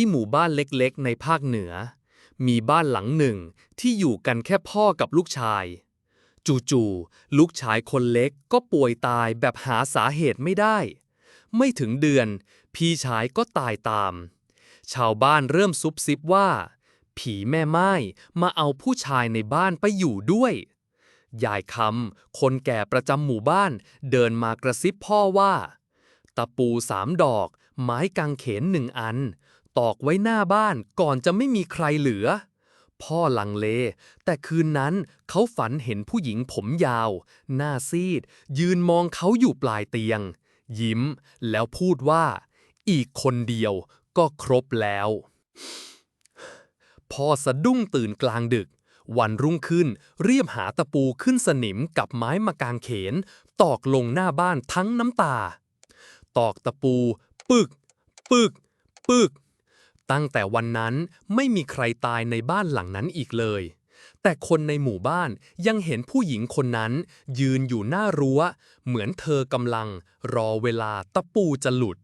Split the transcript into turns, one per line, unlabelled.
ที่หมู่บ้านเล็กๆ ในภาคเหนือ มีบ้านหลังหนึ่งที่อยู่กันแค่พ่อกับลูกชาย จู่ๆลูกชายคนเล็กก็ป่วยตายแบบหาสาเหตุไม่ได้ ไม่ถึงเดือน พี่ชายก็ตายตาม ชาวบ้านเริ่มซุบซิบว่า ผีแม่ไม้มาเอาผู้ชายในบ้านไปอยู่ด้วยยายคำ คนแก่ประจำหมู่บ้าน เดินมากระซิบพ่อว่า ตะปูสามดอก ไม้กางเขนหนึ่งอัน ตอกไว้หน้าบ้านก่อนจะไม่มีใครเหลือ พ่อลังเล แต่คืนนั้นเขาฝันเห็นผู้หญิงผมยาว หน้าซีด ยืนมองเขาอยู่ปลายเตียง ยิ้มแล้วพูดว่า อีกคนเดียวก็ครบแล้ว พ่อสะดุ้งตื่นกลางดึก วันรุ่งขึ้นเรียบหาตะปูขึ้นสนิมกับไม้มากางเขน ตอกลงหน้าบ้านทั้งน้ำตา ตอกตะปู ปึก ปึก ปึก ตั้งแต่วันนั้นไม่มีใครตายในบ้านหลังนั้นอีกเลย แต่คนในหมู่บ้านยังเห็นผู้หญิงคนนั้น ยืนอยู่หน้ารั้ว เหมือนเธอกำลัง รอเวลาตะปูจะหลุด